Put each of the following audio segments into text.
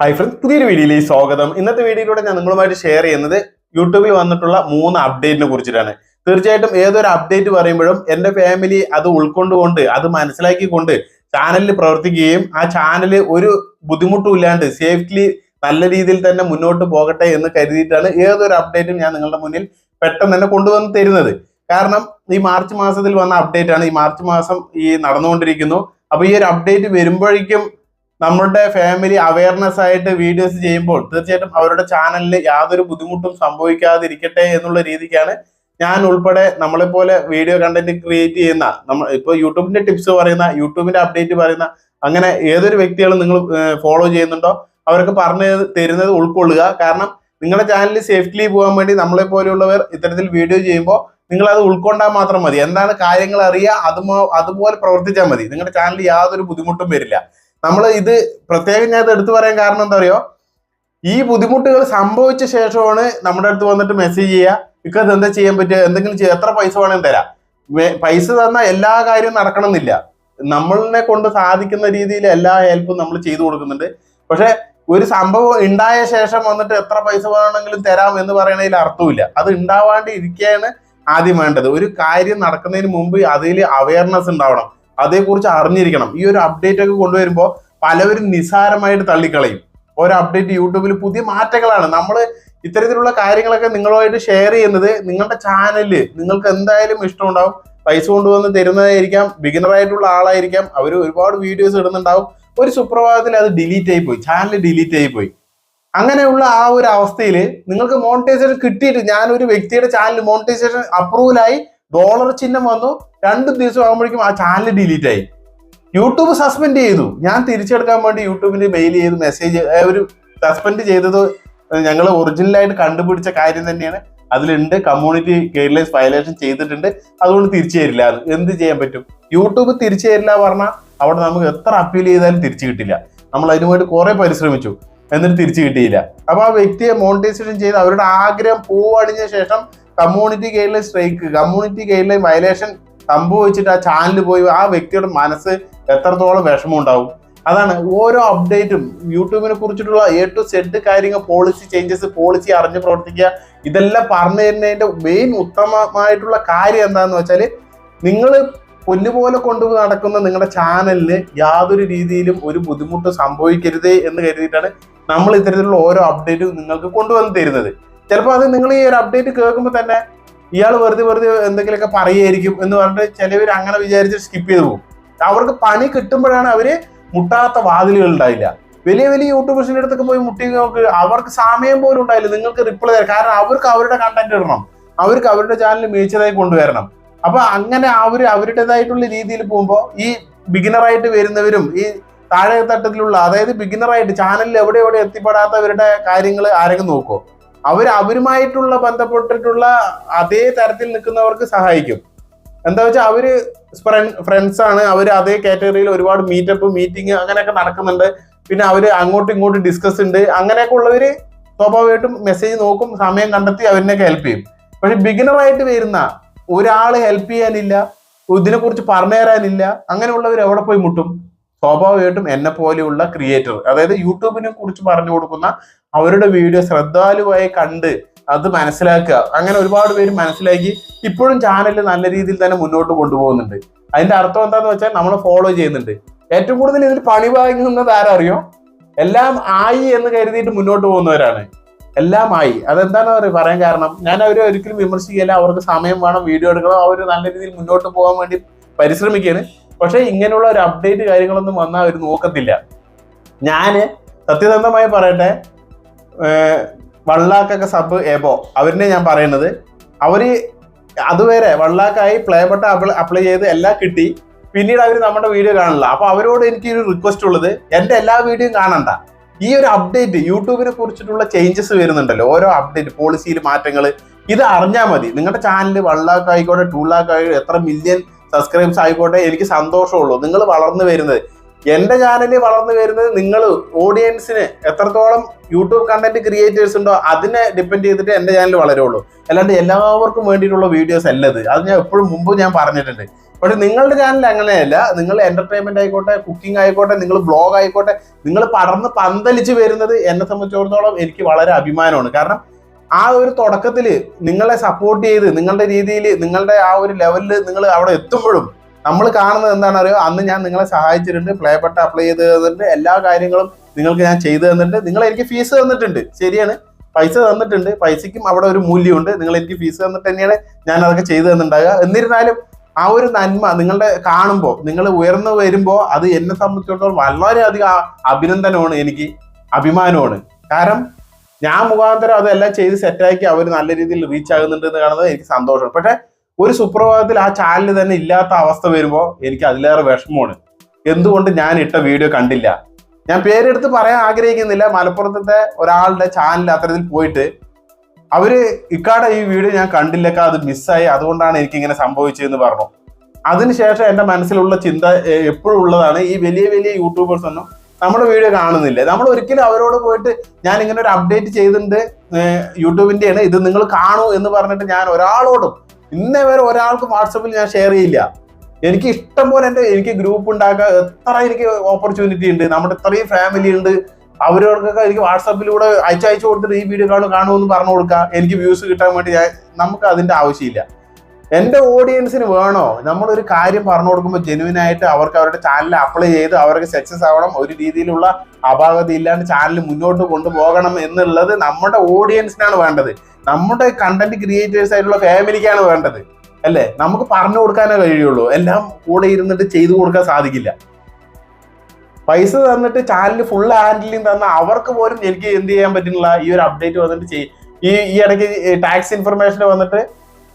Hi friends പുതിയൊരു വീഡിയോയിലേക്ക് സ്വാഗതം. ഇന്നത്തെ വീഡിയോയിലൂടെ ഞാൻ നിങ്ങളുമായിട്ട് ഷെയർ ചെയ്യുന്നത് യൂട്യൂബിൽ വന്നിട്ടുള്ള മൂന്ന് അപ്ഡേറ്റിനെ കുറിച്ചിട്ടാണ്. തീർച്ചയായിട്ടും ഏതൊരു അപ്ഡേറ്റ് പറയുമ്പോഴും എന്റെ ഫാമിലി അത് ഉൾക്കൊണ്ടുകൊണ്ട് അത് മനസ്സിലാക്കിക്കൊണ്ട് ചാനലിൽ പ്രവർത്തിക്കുകയും ആ ചാനൽ ഒരു ബുദ്ധിമുട്ടും ഇല്ലാണ്ട് സേഫ്റ്റ്ലി നല്ല രീതിയിൽ തന്നെ മുന്നോട്ട് പോകട്ടെ എന്ന് കരുതിയിട്ടാണ് ഏതൊരു അപ്ഡേറ്റും ഞാൻ നിങ്ങളുടെ മുന്നിൽ പെട്ടെന്ന് തന്നെ കൊണ്ടുവന്ന് തരുന്നത്. കാരണം ഈ മാർച്ച് മാസത്തിൽ വന്ന അപ്ഡേറ്റ് ആണ് ഈ മാർച്ച് മാസം ഈ നടന്നുകൊണ്ടിരിക്കുന്നു. അപ്പൊ ഈ ഒരു അപ്ഡേറ്റ് വരുമ്പോഴേക്കും നമ്മുടെ ഫാമിലി അവയർനെസ് ആയിട്ട് വീഡിയോസ് ചെയ്യുമ്പോൾ തീർച്ചയായിട്ടും അവരുടെ ചാനലിൽ യാതൊരു ബുദ്ധിമുട്ടും സംഭവിക്കാതിരിക്കട്ടെ എന്നുള്ള രീതിക്കാണ് ഞാൻ ഉൾപ്പെടെ നമ്മളെ പോലെ വീഡിയോ കണ്ടന്റ് ക്രിയേറ്റ് ചെയ്യുന്ന നമ്മൾ ഇപ്പൊ യൂട്യൂബിന്റെ ടിപ്സ് പറയുന്ന യൂട്യൂബിന്റെ അപ്ഡേറ്റ് പറയുന്ന അങ്ങനെ ഏതൊരു വ്യക്തികളും നിങ്ങൾ ഫോളോ ചെയ്യുന്നുണ്ടോ അവർക്ക് പറഞ്ഞു തരുന്നത് ഉൾക്കൊള്ളുക. കാരണം നിങ്ങളുടെ ചാനലിൽ സേഫ്റ്റിലി പോകാൻ വേണ്ടി നമ്മളെ പോലെയുള്ളവർ ഇത്തരത്തിൽ വീഡിയോ ചെയ്യുമ്പോൾ നിങ്ങൾ അത് ഉൾക്കൊണ്ടാൽ മാത്രം മതി. എന്താണ് കാര്യങ്ങൾ അറിയുക അതുമോ അതുപോലെ പ്രവർത്തിച്ചാൽ മതി. നിങ്ങളുടെ ചാനലിൽ യാതൊരു ബുദ്ധിമുട്ടും വരില്ല. നമ്മൾ ഇത് പ്രത്യേകം ഞാൻ എടുത്തു പറയാൻ കാരണം എന്താ പറയുക ഈ ബുദ്ധിമുട്ടുകൾ സംഭവിച്ച ശേഷമാണ് നമ്മുടെ അടുത്ത് വന്നിട്ട് മെസ്സേജ് ചെയ്യുക. ബിക്കോസ് എന്താ ചെയ്യാൻ പറ്റുക? എന്തെങ്കിലും ചെയ്യാം എത്ര പൈസ വേണമെങ്കിൽ തരാം. പൈസ തന്നാൽ എല്ലാ കാര്യവും നടക്കണമെന്നില്ല. നമ്മളിനെ കൊണ്ട് സാധിക്കുന്ന രീതിയിൽ എല്ലാ ഹെൽപ്പും നമ്മൾ ചെയ്തു കൊടുക്കുന്നുണ്ട്. പക്ഷെ ഒരു സംഭവം ഉണ്ടായ ശേഷം വന്നിട്ട് എത്ര പൈസ വേണമെങ്കിലും തരാം എന്ന് പറയുന്നതിൽ അർത്ഥമില്ല അത് ഉണ്ടാവാണ്ട് ഇരിക്കുകയാണ് ആദ്യം വേണ്ടത്. ഒരു കാര്യം നടക്കുന്നതിന് മുമ്പ് അതിൽ അവയർനെസ് ഉണ്ടാവണം. അതേക്കുറിച്ച് അറിഞ്ഞിരിക്കണം. ഈ ഒരു അപ്ഡേറ്റ് ഒക്കെ കൊണ്ടുവരുമ്പോൾ പലവരും നിസ്സാരമായിട്ട് തള്ളിക്കളയും. ഓരോ അപ്ഡേറ്റ് യൂട്യൂബിൽ പുതിയ മാറ്റങ്ങളാണ്. നമ്മൾ ഇത്തരത്തിലുള്ള കാര്യങ്ങളൊക്കെ നിങ്ങളുമായിട്ട് ഷെയർ ചെയ്യുന്നത് നിങ്ങളുടെ ചാനലിൽ നിങ്ങൾക്ക് എന്തായാലും ഇഷ്ടമുണ്ടാവും. പൈസ കൊണ്ടുവന്ന് തരുന്നതായിരിക്കാം. ബിഗിനർ ആയിട്ടുള്ള ആളായിരിക്കാം. അവർ ഒരുപാട് വീഡിയോസ് ഇടുന്നുണ്ടാവും. ഒരു സുപ്രഭാതത്തിൽ അത് ഡിലീറ്റ് ആയി പോയി ചാനൽ ഡിലീറ്റ് ആയി പോയി അങ്ങനെയുള്ള ആ ഒരു അവസ്ഥയിൽ നിങ്ങൾക്ക് മോണിറ്റൈസേഷൻ കിട്ടിയിട്ട് ഞാൻ ഒരു വ്യക്തിയുടെ ചാനൽ മോണിറ്റൈസേഷൻ അപ്രൂവലായി ഡോളർ ചിഹ്നം വന്നു. രണ്ട് ദിവസം ആകുമ്പോഴേക്കും ആ ചാനൽ ഡിലീറ്റ് ആയി. യൂട്യൂബ് സസ്പെൻഡ് ചെയ്തു. ഞാൻ തിരിച്ചെടുക്കാൻ വേണ്ടി യൂട്യൂബിന് മെയിൽ ചെയ്ത് മെസ്സേജ് ഒരു സസ്പെൻഡ് ചെയ്തത് ഞങ്ങൾ ഒറിജിനലായിട്ട് കണ്ടുപിടിച്ച കാര്യം തന്നെയാണ്. അതിലുണ്ട് കമ്മ്യൂണിറ്റി ഗൈഡ് ലൈൻസ് വയലേഷൻ ചെയ്തിട്ടുണ്ട്. അതുകൊണ്ട് തിരിച്ചു തരില്ല. അത് എന്ത് ചെയ്യാൻ പറ്റും? യൂട്യൂബ് തിരിച്ചു തരില്ല പറഞ്ഞാൽ അവിടെ നമുക്ക് എത്ര അപ്പീൽ ചെയ്താലും തിരിച്ചു കിട്ടില്ല. നമ്മൾ അതിനു വേണ്ടി കുറെ പരിശ്രമിച്ചു. എന്നിട്ട് തിരിച്ചു കിട്ടിയില്ല. അപ്പോൾ ആ വ്യക്തിയെ മോണിറ്റൈസേഷൻ ചെയ്ത് അവരുടെ ആഗ്രഹം പൂവണിഞ്ഞ ശേഷം community guideline strike community guideline violation സംഭവിച്ചിട്ട് ആ ചാനലിൽ പോയി ആ വ്യക്തിയുടെ മനസ്സ് എത്രത്തോളം വിഷമം ഉണ്ടാവും അതാണ് ഓരോ അപ്ഡേറ്റും യൂട്യൂബിനെ കുറിച്ചിട്ടുള്ള എ ടു സെഡ് കാര്യങ്ങൾ പോളിസി ചേഞ്ചസ് പോളിസി അറിഞ്ഞ് പ്രവർത്തിക്കുക ഇതെല്ലാം പറഞ്ഞു തരുന്നതിന്റെ മെയിൻ ഉത്തമമായിട്ടുള്ള കാര്യം എന്താണെന്ന് വെച്ചാൽ നിങ്ങൾ പൊന്നുപോലെ കൊണ്ടു നടക്കുന്ന നിങ്ങളുടെ ചാനലിന് യാതൊരു രീതിയിലും ഒരു ബുദ്ധിമുട്ട് സംഭവിക്കരുത് എന്ന് കരുതിയിട്ടാണ് നമ്മൾ ഇത്തരത്തിലുള്ള ഓരോ അപ്ഡേറ്റും നിങ്ങൾക്ക് കൊണ്ടുവന്ന് തരുന്നത്. ചിലപ്പോൾ അത് നിങ്ങൾ ഈ ഒരു അപ്ഡേറ്റ് കേൾക്കുമ്പോൾ തന്നെ ഇയാൾ വെറുതെ വെറുതെ എന്തെങ്കിലുമൊക്കെ പറയുമായിരിക്കും എന്ന് പറഞ്ഞിട്ട് ചിലവർ അങ്ങനെ വിചാരിച്ച് സ്കിപ്പ് ചെയ്തു പോകും. അവർക്ക് പണി കിട്ടുമ്പോഴാണ് അവർ മുട്ടാത്ത വാതിലുകൾ ഉണ്ടായില്ല. വലിയ വലിയ യൂട്യൂബേഴ്സിന്റെ അടുത്തൊക്കെ പോയി മുട്ടി നോക്ക്. അവർക്ക് സമയം പോലും ഉണ്ടായില്ല. നിങ്ങൾക്ക് റിപ്ലൈ തരാം. കാരണം അവർക്ക് അവരുടെ കണ്ടന്റ് ഇടണം. അവർക്ക് അവരുടെ ചാനൽ മികച്ചതായി കൊണ്ടുവരണം. അപ്പൊ അങ്ങനെ അവർ അവരുടേതായിട്ടുള്ള രീതിയിൽ പോകുമ്പോൾ ഈ ബിഗിനറായിട്ട് വരുന്നവരും ഈ താഴെ തട്ടത്തിലുള്ള അതായത് ബിഗിനറായിട്ട് ചാനലിൽ എവിടെ എവിടെ എത്തിപ്പെടാത്തവരുടെ കാര്യങ്ങൾ ആരെങ്കിലും നോക്കോ അവർ അവരുമായിട്ടുള്ള ബന്ധപ്പെട്ടിട്ടുള്ള അതേ തരത്തിൽ നിൽക്കുന്നവർക്ക് സഹായിക്കും. എന്താ വെച്ചാൽ അവർ ഫ്രണ്ട്സ് ആണ്. അവർ അതേ കാറ്റഗറിയിൽ ഒരുപാട് മീറ്റപ്പ് മീറ്റിംഗ് അങ്ങനെയൊക്കെ നടക്കുന്നുണ്ട്. പിന്നെ അവർ അങ്ങോട്ടും ഇങ്ങോട്ടും ഡിസ്കസ് ഉണ്ട്. അങ്ങനെയൊക്കെ ഉള്ളവര് സ്വാഭാവികമായിട്ടും മെസ്സേജ് നോക്കും സമയം കണ്ടെത്തി അവരിനൊക്കെ ഹെൽപ്പ് ചെയ്യും. പക്ഷെ ബിഗിനറായിട്ട് വരുന്ന ഒരാൾ ഹെൽപ്പ് ചെയ്യാനില്ല ഇതിനെ കുറിച്ച് പറഞ്ഞു തരാനില്ല അങ്ങനെയുള്ളവർ എവിടെ പോയി മുട്ടും? സ്വാഭാവികമായിട്ടും എന്നെ പോലെയുള്ള ക്രിയേറ്റർ അതായത് യൂട്യൂബിനെ കുറിച്ച് പറഞ്ഞു കൊടുക്കുന്ന അവരുടെ വീഡിയോ ശ്രദ്ധാലുവായി കണ്ട് അത് മനസ്സിലാക്കുക. അങ്ങനെ ഒരുപാട് പേര് മനസ്സിലാക്കി ഇപ്പോഴും ചാനൽ നല്ല രീതിയിൽ തന്നെ മുന്നോട്ട് കൊണ്ടുപോകുന്നുണ്ട്. അതിന്റെ അർത്ഥം എന്താന്ന് വെച്ചാൽ നമ്മൾ ഫോളോ ചെയ്യുന്നുണ്ട്. ഏറ്റവും കൂടുതൽ ഇതിൽ പണി വാങ്ങുന്നത് ആരറിയോ? എല്ലാം ആയി എന്ന് കരുതിയിട്ട് മുന്നോട്ട് പോകുന്നവരാണ്. എല്ലാം ആയി. അതെന്താണ് പറയാൻ കാരണം ഞാൻ അവരെ ഒരിക്കലും വിമർശിക്കില്ല അവർക്ക് സമയം വേണം വീഡിയോ എടുക്കണം. അവർ നല്ല രീതിയിൽ മുന്നോട്ട് പോകാൻ വേണ്ടി പരിശ്രമിക്കുകയാണ്. പക്ഷെ ഇങ്ങനെയുള്ള ഒരു അപ്ഡേറ്റ് കാര്യങ്ങളൊന്നും വന്നാൽ അവർ നോക്കത്തില്ല. ഞാൻ സത്യസന്ധമായി പറയട്ടെ വള്ളാക്കൊക്കെ സബ് എബോ അവരിനെ ഞാൻ പറയുന്നത്. അവർ അതുവരെ വള്ളാക്കായി പ്ലേ ബട്ടൺ അപ്ലൈ ചെയ്ത് എല്ലാം കിട്ടി. പിന്നീട് അവർ നമ്മുടെ വീഡിയോ കാണില്ല അപ്പോൾ അവരോട് എനിക്ക് ഒരു റിക്വസ്റ്റ് ഉള്ളത് എന്റെ എല്ലാ വീഡിയോയും കാണണ്ട. ഈ ഒരു അപ്ഡേറ്റ് യൂട്യൂബിനെ കുറിച്ചിട്ടുള്ള ചേഞ്ചസ് വരുന്നുണ്ടല്ലോ. ഓരോ അപ്ഡേറ്റ് പോളിസിയിൽ മാറ്റങ്ങൾ ഇത് അറിഞ്ഞാൽ മതി. നിങ്ങളുടെ ചാനൽ വൺ ലാക്ക് ആയിക്കോട്ടെ ടു ലാക്ക് ആയിക്കോട്ടെ എത്ര മില്യൺ സബ്സ്ക്രൈബ്സ് ആയിക്കോട്ടെ എനിക്ക് സന്തോഷമുള്ളൂ. നിങ്ങൾ വളർന്നു വരുന്നത്. എന്റെ ചാനലിൽ വളർന്നു വരുന്നത് നിങ്ങൾ ഓഡിയൻസിന് എത്രത്തോളം യൂട്യൂബ് കണ്ടന്റ് ക്രിയേറ്റേഴ്സ് ഉണ്ടോ അതിനെ ഡിപ്പെൻഡ് ചെയ്തിട്ട് എന്റെ ചാനൽ വളരുള്ളൂ. അല്ലാണ്ട് എല്ലാവർക്കും വേണ്ടിയിട്ടുള്ള വീഡിയോസ് അല്ല ഇത് അത് ഞാൻ എപ്പോഴും മുമ്പ് ഞാൻ പറഞ്ഞിട്ടുണ്ട്. പക്ഷെ നിങ്ങളുടെ ചാനൽ അങ്ങനെയല്ല. നിങ്ങൾ എന്റർടൈൻമെന്റ് ആയിക്കോട്ടെ കുക്കിംഗ് ആയിക്കോട്ടെ നിങ്ങൾ ബ്ലോഗ് ആയിക്കോട്ടെ നിങ്ങൾ പടർന്ന് പന്തലിച്ച് വരുന്നത് എന്നെ സംബന്ധിച്ചിടത്തോളം എനിക്ക് വളരെ അഭിമാനമാണ്. കാരണം ആ ഒരു തുടക്കത്തിൽ നിങ്ങളെ സപ്പോർട്ട് ചെയ്ത് നിങ്ങളുടെ രീതിയിൽ നിങ്ങളുടെ ആ ഒരു ലെവലിൽ നിങ്ങൾ അവിടെ എത്തുമ്പോഴും നമ്മൾ കാണുന്നത് എന്താണ് അറിയോ അന്ന് ഞാൻ നിങ്ങളെ സഹായിച്ചിട്ടുണ്ട് പ്ലേ ബട്ടൺ അപ്ലൈ ചെയ്ത് തന്നിട്ടുണ്ട് എല്ലാ കാര്യങ്ങളും നിങ്ങൾക്ക് ഞാൻ ചെയ്തു തന്നിട്ടുണ്ട്. നിങ്ങൾ എനിക്ക് ഫീസ് തന്നിട്ടുണ്ട് ശരിയാണ്. പൈസ തന്നിട്ടുണ്ട് പൈസയ്ക്കും അവിടെ ഒരു മൂല്യമുണ്ട്. നിങ്ങൾ എനിക്ക് ഫീസ് തന്നിട്ട് തന്നെയാണ് ഞാൻ അതൊക്കെ ചെയ്തു തന്നിട്ടുണ്ടാകുക എന്നിരുന്നാലും ആ ഒരു നന്മ നിങ്ങളുടെ കാണുമ്പോൾ നിങ്ങൾ ഉയർന്നു വരുമ്പോൾ അത് എന്നെ സംബന്ധിച്ചിടത്തോളം വളരെയധികം അഭിനന്ദനമാണ് എനിക്ക് അഭിമാനമാണ്. കാരണം ഞാൻ മുഖാന്തരം അതെല്ലാം ചെയ്ത് സെറ്റാക്കി അവർ നല്ല രീതിയിൽ റീച്ച് ആകുന്നുണ്ട് എന്ന് കാണുന്നത് എനിക്ക് സന്തോഷമാണ് പക്ഷെ ഒരു സുപ്രഭാതത്തിൽ ആ ചാനൽ തന്നെ ഇല്ലാത്ത അവസ്ഥ വരുമ്പോൾ എനിക്ക് അതിലേറെ വിഷമമാണ്. എന്തുകൊണ്ട് ഞാൻ ഇട്ട വീഡിയോ കണ്ടില്ല? ഞാൻ പേരെടുത്ത് പറയാൻ ആഗ്രഹിക്കുന്നില്ല. മലപ്പുറത്തെ ഒരാളുടെ ചാനൽ അത്തരത്തിൽ പോയിട്ട് അവർ ഇക്കാടെ ഈ വീഡിയോ ഞാൻ കണ്ടില്ലക്ക അത് മിസ്സായി അതുകൊണ്ടാണ് എനിക്ക് ഇങ്ങനെ സംഭവിച്ചതെന്ന് പറഞ്ഞു. അതിനുശേഷം എന്റെ മനസ്സിലുള്ള ചിന്ത എപ്പോഴും ഉള്ളതാണ് ഈ വലിയ വലിയ യൂട്യൂബേഴ്സ് ഒന്നും നമ്മുടെ വീഡിയോ കാണുന്നില്ല. നമ്മൾ ഒരിക്കലും അവരോട് പോയിട്ട് ഞാൻ ഇങ്ങനെ ഒരു അപ്ഡേറ്റ് ചെയ്തിട്ടുണ്ട് യൂട്യൂബിന്റെയാണ് ഇത് നിങ്ങൾ കാണൂ എന്ന് പറഞ്ഞിട്ട് ഞാൻ ഒരാളോടും ഇന്നേ വരെ ഒരാൾക്കും വാട്സപ്പിൽ ഞാൻ ഷെയർ ചെയ്യില്ല. എനിക്ക് ഇഷ്ടം പോലെ എന്റെ എനിക്ക് ഗ്രൂപ്പ് ഉണ്ടാക്കാൻ എത്ര എനിക്ക് ഓപ്പർച്യൂണിറ്റി ഉണ്ട്. നമ്മുടെ ഇത്രയും ഫാമിലി ഉണ്ട്. അവരോടൊക്കെ എനിക്ക് വാട്സപ്പിലൂടെ അയച്ചയച്ചു അയച്ചു കൊടുത്തിട്ട് ഈ വീഡിയോ കാണും കാണുമെന്ന് പറഞ്ഞു കൊടുക്കുക എനിക്ക് വ്യൂസ് കിട്ടാൻ വേണ്ടി നമുക്ക് അതിന്റെ ആവശ്യമില്ല. എന്റെ ഓഡിയൻസിന് വേണോ? നമ്മളൊരു കാര്യം പറഞ്ഞു കൊടുക്കുമ്പോൾ ജെനുവിൻ ആയിട്ട് അവർക്ക് അവരുടെ ചാനൽ അപ്ലൈ ചെയ്ത് അവർക്ക് സക്സസ് ആവണം. ഒരു രീതിയിലുള്ള അപാകത ഇല്ലാണ്ട് ചാനൽ മുന്നോട്ട് കൊണ്ടുപോകണം എന്നുള്ളത് നമ്മുടെ ഓഡിയൻസിനാണ് വേണ്ടത്. നമ്മുടെ കണ്ടന്റ് ക്രിയേറ്റേഴ്സ് ആയിട്ടുള്ള ഫാമിലിക്കാണ് വേണ്ടത്. അല്ലേ? നമുക്ക് പറഞ്ഞു കൊടുക്കാനേ കഴിയുള്ളൂ. എല്ലാം കൂടെ ഇരുന്നിട്ട് ചെയ്തു കൊടുക്കാൻ സാധിക്കില്ല. പൈസ തന്നിട്ട് ചാനൽ ഫുൾ ഹാൻഡിലിംഗ് തന്ന അവർക്ക് പോലും എനിക്ക് എന്ത് ചെയ്യാൻ പറ്റുന്നില്ല? ഈ ഒരു അപ്ഡേറ്റ് വന്നിട്ട് ഈ ഈ ഇടയ്ക്ക് ടാക്സ് ഇൻഫർമേഷൻ വന്നിട്ട്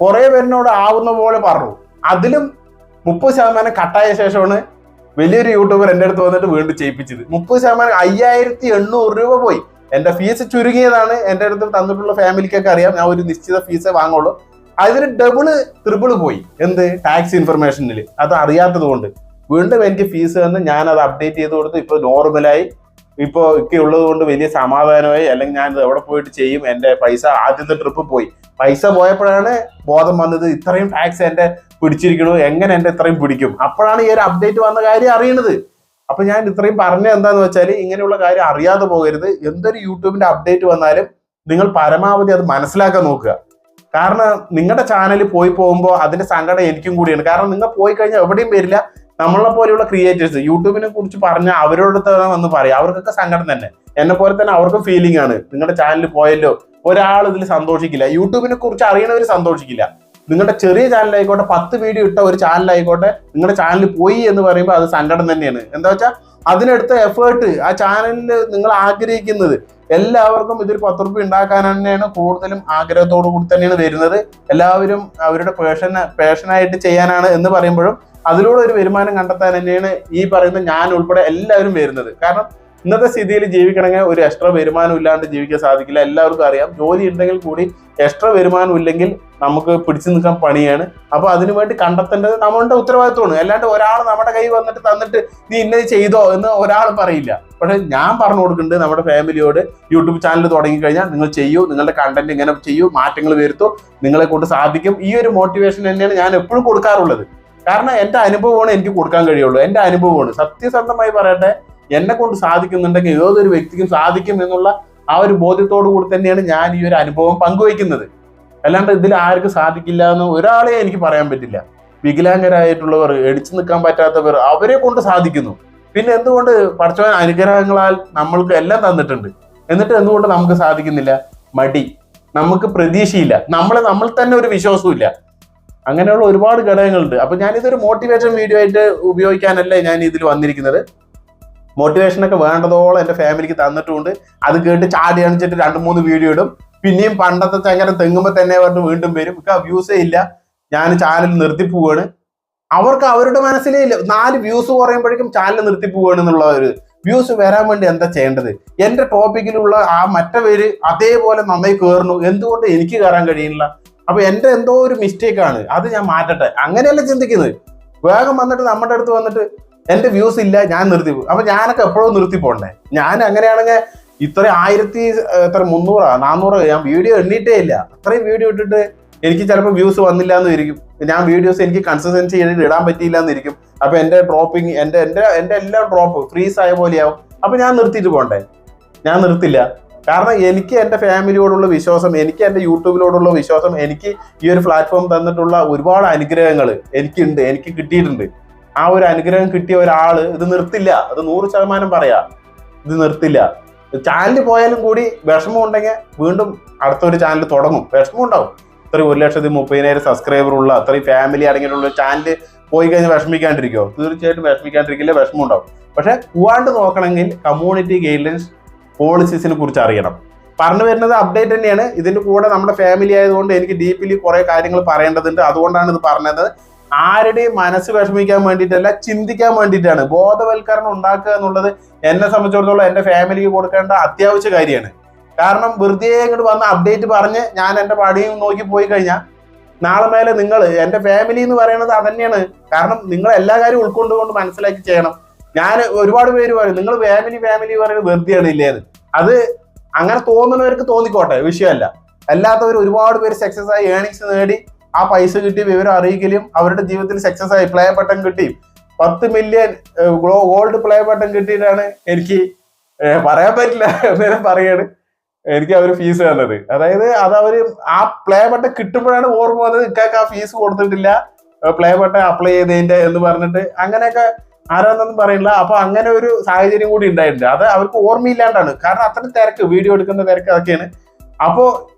കുറെ പേരിനോട് ആവുന്ന പോലെ പറഞ്ഞു. അതിലും മുപ്പത് ശതമാനം കട്ടായ ശേഷമാണ് വലിയൊരു യൂട്യൂബർ എന്റെ അടുത്ത് വന്നിട്ട് വീണ്ടും ചെയ്യിപ്പിച്ചത്. മുപ്പത് ശതമാനം അയ്യായിരത്തി എണ്ണൂറ് രൂപ പോയി. എന്റെ ഫീസ് ചുരുങ്ങിയതാണ്. എന്റെ അടുത്ത് തന്നിട്ടുള്ള ഫാമിലിക്കൊക്കെ അറിയാം. ഞാൻ ഒരു നിശ്ചിത ഫീസേ വാങ്ങുള്ളൂ. അതിന് ഡബിൾ ത്രിബിൾ പോയി. എന്ത്? ടാക്സ് ഇൻഫർമേഷനിൽ അത് അറിയാത്തത് കൊണ്ട്. വീണ്ടും എനിക്ക് ഫീസ് തന്ന് ഞാൻ അത് അപ്ഡേറ്റ് ചെയ്ത് കൊടുത്ത് ഇപ്പൊ നോർമലായി ഇപ്പൊ ഒക്കെ ഉള്ളത് കൊണ്ട് വലിയ സമാധാനമായി അല്ലെങ്കിൽ ഞാൻ എവിടെ പോയിട്ട് ചെയ്യും എന്റെ പൈസ ആദ്യത്തെ ട്രിപ്പ് പോയി. പൈസ പോയപ്പോഴാണ് ബോധം വന്നത് ഇത്രയും ടാക്സ് എന്റെ പിടിച്ചിരിക്കണു എങ്ങനെ എന്റെ ഇത്രയും പിടിക്കും? അപ്പോഴാണ് ഈ ഒരു അപ്ഡേറ്റ് വന്ന കാര്യം അറിയണത്. അപ്പൊ ഞാൻ ഇത്രയും പറഞ്ഞത് എന്താന്ന് വെച്ചാൽ ഇങ്ങനെയുള്ള കാര്യം അറിയാതെ പോകരുത്. എന്തൊരു യൂട്യൂബിന്റെ അപ്ഡേറ്റ് വന്നാലും നിങ്ങൾ പരമാവധി അത് മനസ്സിലാക്കാൻ നോക്കുക. കാരണം നിങ്ങളുടെ ചാനൽ പോയി പോകുമ്പോൾ അതിന്റെ സങ്കടം എനിക്കും കൂടിയാണ്. കാരണം നിങ്ങൾ പോയി കഴിഞ്ഞാൽ എവിടെയും വരില്ല. നമ്മളെ പോലെയുള്ള ക്രിയേറ്റേഴ്സ് യൂട്യൂബിനെ കുറിച്ച് പറഞ്ഞ അവരോട് തന്നെ വന്ന് പറയാം. അവർക്കൊക്കെ സങ്കടം തന്നെ. എന്നെ പോലെ തന്നെ അവർക്കും ഫീലിംഗ് ആണ്. നിങ്ങളുടെ ചാനൽ പോയല്ലോ ഒരാൾ ഇതിൽ സന്തോഷിക്കില്ല. യൂട്യൂബിനെ കുറിച്ച് അറിയണവർ സന്തോഷിക്കില്ല. നിങ്ങളുടെ ചെറിയ ചാനലായിക്കോട്ടെ പത്ത് വീഡിയോ ഇട്ട ഒരു ചാനലായിക്കോട്ടെ നിങ്ങളുടെ ചാനൽ പോയി എന്ന് പറയുമ്പോൾ അത് സങ്കടം തന്നെയാണ്. എന്താ വെച്ചാൽ അതിനെടുത്ത എഫേർട്ട് ആ ചാനലിൽ നിങ്ങൾ ആഗ്രഹിക്കുന്നത് എല്ലാവർക്കും ഇതൊരു പത്ത് റുപ്യ ഉണ്ടാക്കാൻ തന്നെയാണ്. കൂടുതലും ആഗ്രഹത്തോടു കൂടി തന്നെയാണ് വരുന്നത്. എല്ലാവരും അവരുടെ പേഷൻ പേഷനായിട്ട് ചെയ്യാനാണ് എന്ന് പറയുമ്പോഴും അതിലൂടെ ഒരു വരുമാനം കണ്ടെത്താൻ തന്നെയാണ് ഈ പറയുന്ന ഞാൻ ഉൾപ്പെടെ എല്ലാവരും വരുന്നത്. കാരണം ഇന്നത്തെ സ്ഥിതിയിൽ ജീവിക്കണമെങ്കിൽ ഒരു എക്സ്ട്രാ വരുമാനം ഇല്ലാണ്ട് ജീവിക്കാൻ സാധിക്കില്ല. എല്ലാവർക്കും അറിയാം. ജോലി ഉണ്ടെങ്കിൽ കൂടി എക്സ്ട്രാ വരുമാനം ഇല്ലെങ്കിൽ നമുക്ക് പിടിച്ചു നിൽക്കാൻ പണിയാണ്. അപ്പോൾ അതിനു വേണ്ടി കണ്ടെത്തേണ്ടത് നമ്മളുടെ ഉത്തരവാദിത്വമാണ്. അല്ലാണ്ട് ഒരാൾ നമ്മുടെ കൈ വന്നിട്ട് തന്നിട്ട് നീ ഇന്നത് ചെയ്തോ എന്ന് ഒരാൾ പറയില്ല. പക്ഷെ ഞാൻ പറഞ്ഞു കൊടുക്കുന്നുണ്ട് നമ്മുടെ ഫാമിലിയോട്. യൂട്യൂബ് ചാനൽ തുടങ്ങി കഴിഞ്ഞാൽ നിങ്ങൾ ചെയ്യൂ. നിങ്ങളുടെ കണ്ടന്റ് ഇങ്ങനെ ചെയ്യൂ. മാറ്റങ്ങൾ വരുത്തൂ. നിങ്ങളെ കൊണ്ട് സാധിക്കും. ഈ ഒരു മോട്ടിവേഷൻ തന്നെയാണ് ഞാൻ എപ്പോഴും കൊടുക്കാറുള്ളത്. കാരണം എന്റെ അനുഭവമാണ് എനിക്ക് കൊടുക്കാൻ കഴിയുള്ളൂ. എന്റെ അനുഭവമാണ്. സത്യസന്ധമായി പറയട്ടെ എന്നെ കൊണ്ട് സാധിക്കുന്നുണ്ടെങ്കിൽ ഏതൊരു വ്യക്തിക്കും സാധിക്കും എന്നുള്ള ആ ഒരു ബോധ്യത്തോടു കൂടി തന്നെയാണ് ഞാൻ ഈ ഒരു അനുഭവം പങ്കുവയ്ക്കുന്നത്. അല്ലാണ്ട് ഇതിൽ ആർക്കും സാധിക്കില്ല എന്ന് ഒരാളെ എനിക്ക് പറയാൻ പറ്റില്ല. വികലാംഗരായിട്ടുള്ളവർ എടിച്ചു നിൽക്കാൻ പറ്റാത്തവർ അവരെ കൊണ്ട് സാധിക്കുന്നു. പിന്നെ എന്തുകൊണ്ട് പഠിച്ചവൻ അനുഗ്രഹങ്ങളാൽ നമ്മൾക്ക് എല്ലാം തന്നിട്ടുണ്ട്? എന്നിട്ട് എന്തുകൊണ്ട് നമുക്ക് സാധിക്കുന്നില്ല? മടി. നമുക്ക് പ്രതീക്ഷയില്ല. നമ്മൾ നമ്മൾ തന്നെ ഒരു വിശ്വാസവും അങ്ങനെയുള്ള ഒരുപാട് ഘടകങ്ങളുണ്ട്. അപ്പൊ ഞാനിതൊരു മോട്ടിവേഷൻ വീഡിയോ ആയിട്ട് ഉപയോഗിക്കാനല്ലേ ഞാൻ ഇതിൽ വന്നിരിക്കുന്നത്. മോട്ടിവേഷൻ ഒക്കെ വേണ്ടതോളം എന്റെ ഫാമിലിക്ക് തന്നിട്ടുണ്ട് അത് കേട്ട് ചാടി അണിച്ചിട്ട് രണ്ട് മൂന്ന് വീഡിയോ ഇടും. പിന്നെയും പണ്ടത്തെ ചങ്ങരം തെങ്ങുമ്പോ തന്നെ പറഞ്ഞ് വീണ്ടും വരും. ഇക്ക വ്യൂസേ ഇല്ല. ഞാൻ ചാനൽ നിർത്തി പോവാണ്. അവർക്ക് അവരുടെ മനസ്സിലേ ഇല്ല. നാല് വ്യൂസ് കുറയുമ്പോഴേക്കും ചാനൽ നിർത്തി പോവാണ് എന്നുള്ള ഒരു വ്യൂസ് വരാൻ വേണ്ടി എന്താ ചെയ്യേണ്ടത്? എന്റെ ടോപ്പിക്കിലുള്ള ആ മറ്റവര് അതേപോലെ നന്നായി കയറുന്നു എന്തുകൊണ്ട് എനിക്ക് കയറാൻ കഴിയില്ല അപ്പൊ എന്റെ എന്തോ ഒരു മിസ്റ്റേക്ക് ആണ്. അത് ഞാൻ മാറ്റട്ടെ. അങ്ങനെയല്ല ചിന്തിക്കുന്നത്? വേഗം വന്നിട്ട് നമ്മുടെ അടുത്ത് വന്നിട്ട് എന്റെ വ്യൂസ് ഇല്ല ഞാൻ നിർത്തി. പോകും അപ്പൊ ഞാനൊക്കെ എപ്പോഴും നിർത്തി പോണ്ടേ? ഞാൻ അങ്ങനെയാണെങ്കിൽ ഇത്ര ആയിരത്തി എത്ര മുന്നൂറാ നാന്നൂറ് ഞാൻ വീഡിയോ എണ്ണിയിട്ടേ ഇല്ല. അത്രയും വീഡിയോ ഇട്ടിട്ട് എനിക്ക് ചിലപ്പോൾ വ്യൂസ് വന്നില്ല എന്ന് ഇരിക്കും ഞാൻ വീഡിയോസ് എനിക്ക് കൺസിസ്റ്റൻസി ചെയ്തിട്ട് ഇടാൻ പറ്റിയില്ല എന്നിരിക്കും അപ്പൊ എന്റെ ഡ്രോപ്പിംഗ് എന്റെ എന്റെ എന്റെ എല്ലാ ഡ്രോപ്പ് ഫ്രീസ് ആയ പോലെയാവും. അപ്പൊ ഞാൻ നിർത്തിയിട്ട് പോണ്ടേ? ഞാൻ നിർത്തില്ല. കാരണം എനിക്ക് എന്റെ ഫാമിലിയോടുള്ള വിശ്വാസം എനിക്ക് എന്റെ യൂട്യൂബിലോടുള്ള വിശ്വാസം എനിക്ക് ഈ ഒരു പ്ലാറ്റ്ഫോം തന്നിട്ടുള്ള ഒരുപാട് അനുഗ്രഹങ്ങൾ എനിക്കുണ്ട് എനിക്ക് കിട്ടിയിട്ടുണ്ട്. ആ ഒരു അനുഗ്രഹം കിട്ടിയ ഒരാൾ ഇത് നിർത്തില്ല. അത് നൂറ് ശതമാനം പറയാ. ഇത് നിർത്തില്ല. ചാനൽ പോയാലും കൂടി വിഷമം ഉണ്ടെങ്കിൽ വീണ്ടും അടുത്തൊരു ചാനൽ തുടങ്ങും. വിഷമം ഉണ്ടാവും. ഇത്രയും ഒരു ലക്ഷത്തി മുപ്പതിനായിരം സബ്സ്ക്രൈബർ ഉള്ള അത്രയും ഫാമിലി അടങ്ങിയിട്ടുള്ള ചാനൽ പോയി കഴിഞ്ഞാൽ വിഷമിക്കാണ്ടിരിക്കുമോ തീർച്ചയായിട്ടും വിഷമിക്കാണ്ടിരിക്കില്ല വിഷമം ഉണ്ടാവും. പക്ഷെ പോവാണ്ട് നോക്കണമെങ്കിൽ കമ്മ്യൂണിറ്റി ഗൈഡ്ലൈൻസ് പോളിസീസിനെ കുറിച്ച് അറിയണം. പറഞ്ഞു വരുന്നത് അപ്ഡേറ്റ് തന്നെയാണ്. ഇതിന്റെ കൂടെ നമ്മുടെ ഫാമിലി ആയതുകൊണ്ട് എനിക്ക് ഡീപ്പിലി കുറേ കാര്യങ്ങൾ പറയേണ്ടതുണ്ട്. അതുകൊണ്ടാണ് ഇത് പറഞ്ഞത്. ആരുടെയും മനസ്സ് വിഷമിക്കാൻ വേണ്ടിയിട്ടല്ല ചിന്തിക്കാൻ വേണ്ടിയിട്ടാണ്. ബോധവൽക്കരണം ഉണ്ടാക്കുക എന്നുള്ളത് എന്നെ സംബന്ധിച്ചിടത്തോളം എന്റെ ഫാമിലിക്ക് കൊടുക്കേണ്ട അത്യാവശ്യ കാര്യമാണ്. കാരണം വെറുതെ ഇങ്ങോട്ട് വന്ന് അപ്ഡേറ്റ് പറഞ്ഞ് ഞാൻ എന്റെ പടിയും നോക്കി പോയി കഴിഞ്ഞാൽ നാളെ മേലെ നിങ്ങൾ എന്റെ ഫാമിലി എന്ന് പറയുന്നത് അതന്നെയാണ്. കാരണം നിങ്ങൾ എല്ലാ കാര്യവും ഉൾക്കൊണ്ടുകൊണ്ട് മനസ്സിലാക്കി ചെയ്യണം. ഞാൻ ഒരുപാട് പേര് പറയും നിങ്ങൾ ഫാമിലി ഫാമിലി പറയുന്നത് വെറുതെയാണ് ഇല്ലേന്ന് അത് അങ്ങനെ തോന്നുന്നവർക്ക് തോന്നിക്കോട്ടെ വിഷയമല്ല. അല്ലാത്തവർ ഒരുപാട് പേര് സക്സസ് ആയി ഏണിങ്സ് നേടി ആ പൈസ കിട്ടി വിവരം അറിയിക്കലും അവരുടെ ജീവിതത്തിൽ സക്സസ് ആയി പ്ലേ ബട്ടൺ കിട്ടി. പത്ത് മില്യൺ ഗോൾഡ് പ്ലേ ബട്ടൺ കിട്ടിയിട്ടാണ് എനിക്ക് പറയാൻ പറ്റില്ല എന്നേരം പറയാണ് എനിക്ക് അവർ ഫീസ് തന്നത്. അതായത് അത് അവർ ആ പ്ലേ ബട്ടൺ കിട്ടുമ്പോഴാണ് ഓർമ്മ വന്നത് ഇക്കാക്ക് ആ ഫീസ് കൊടുത്തിട്ടില്ല പ്ലേ ബട്ടൺ അപ്ലൈ ചെയ്തതിന്റെ എന്ന് പറഞ്ഞിട്ട് അങ്ങനെയൊക്കെ ആരാന്നൊന്നും പറയില്ല. അപ്പൊ അങ്ങനെ ഒരു സാഹചര്യം കൂടി ഉണ്ടായിട്ടുണ്ട്. അത് അവർക്ക് ഓർമ്മയില്ലാണ്ടാണ്. കാരണം അത്രയും തിരക്ക് വീഡിയോ എടുക്കുന്ന തിരക്ക് അതൊക്കെയാണ്. അപ്പോ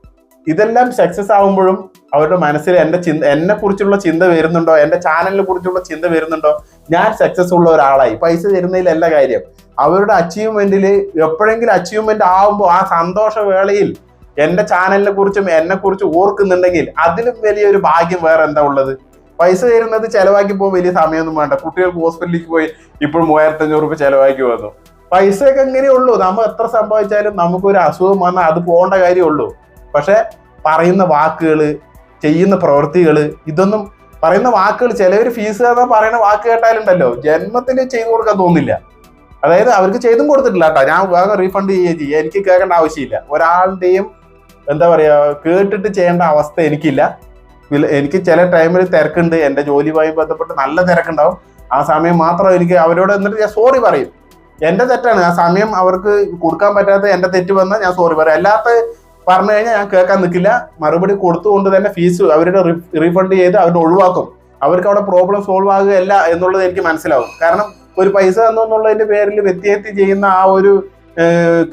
ഇതെല്ലാം സക്സസ് ആവുമ്പോഴും അവരുടെ മനസ്സിൽ എന്റെ ചിന്ത എന്നെ കുറിച്ചുള്ള ചിന്ത വരുന്നുണ്ടോ? എന്റെ ചാനലിനെ കുറിച്ചുള്ള ചിന്ത വരുന്നുണ്ടോ? ഞാൻ സക്സസ് ഉള്ള ഒരാളായി. പൈസ തരുന്നതിലല്ല കാര്യം. അവരുടെ അച്ചീവ്മെന്റിൽ എപ്പോഴെങ്കിലും അച്ചീവ്മെന്റ് ആവുമ്പോൾ ആ സന്തോഷ വേളയിൽ എന്റെ ചാനലിനെ കുറിച്ചും എന്നെ കുറിച്ചും ഓർക്കുന്നുണ്ടെങ്കിൽ അതിലും വലിയൊരു ഭാഗ്യം വേറെ എന്താ ഉള്ളത്? പൈസ തരുന്നത് ചെലവാക്കി പോകാൻ വലിയ സമയമൊന്നും വേണ്ട. കുട്ടികൾക്ക് ഹോസ്പിറ്റലിലേക്ക് പോയി ഇപ്പോൾ മൂവായിരത്തി അഞ്ഞൂറ് രൂപ ചെലവാക്കി വന്നു. പൈസയൊക്കെ എങ്ങനെയുള്ളൂ നമ്മൾ എത്ര സംഭവിച്ചാലും നമുക്കൊരു അസുഖം വന്നാൽ അത് പോകേണ്ട കാര്യമുള്ളൂ പക്ഷെ പറയുന്ന വാക്കുകൾ ചെയ്യുന്ന പ്രവൃത്തികൾ ഇതൊന്നും പറയുന്ന വാക്കുകൾ ചിലവർ ഫീസ് തന്നാൽ പറയുന്ന വാക്ക് കേട്ടാലുണ്ടല്ലോ. ജന്മത്തിൽ ചെയ്തു കൊടുക്കാൻ തോന്നില്ല. അതായത് അവർക്ക് ചെയ്തും കൊടുത്തിട്ടില്ല കേട്ടോ. ഞാൻ വേഗം റീഫണ്ട് ചെയ്യുകയും ചെയ്യും. എനിക്ക് കേൾക്കേണ്ട ആവശ്യമില്ല. ഒരാളുടെയും എന്താ പറയുക കേട്ടിട്ട് ചെയ്യേണ്ട അവസ്ഥ എനിക്കില്ല. എനിക്ക് ചില ടൈമിൽ തിരക്കുണ്ട്. എന്റെ ജോലിയുമായി ബന്ധപ്പെട്ട് നല്ല തിരക്കുണ്ടാവും. ആ സമയം മാത്രം എനിക്ക് അവരോട് എന്നിട്ട് ഞാൻ സോറി പറയും. എന്റെ തെറ്റാണ്. ആ സമയം അവർക്ക് കൊടുക്കാൻ പറ്റാത്ത എന്റെ തെറ്റ് വന്നാൽ ഞാൻ സോറി പറയും. അല്ലാത്ത പറഞ്ഞു കഴിഞ്ഞാൽ ഞാൻ കേൾക്കാൻ നിൽക്കില്ല മറുപടി കൊടുത്തുകൊണ്ട് തന്നെ ഫീസ് അവരുടെ റീഫണ്ട് ചെയ്ത് അവരുടെ ഒഴിവാക്കും. അവർക്ക് അവിടെ പ്രോബ്ലം സോൾവ് ആകുകയല്ല എന്നുള്ളത് എനിക്ക് മനസ്സിലാവും. കാരണം ഒരു പൈസ തന്നു എന്നുള്ളതിന്റെ പേരിൽ വ്യത്യാസത്തി ചെയ്യുന്ന ആ ഒരു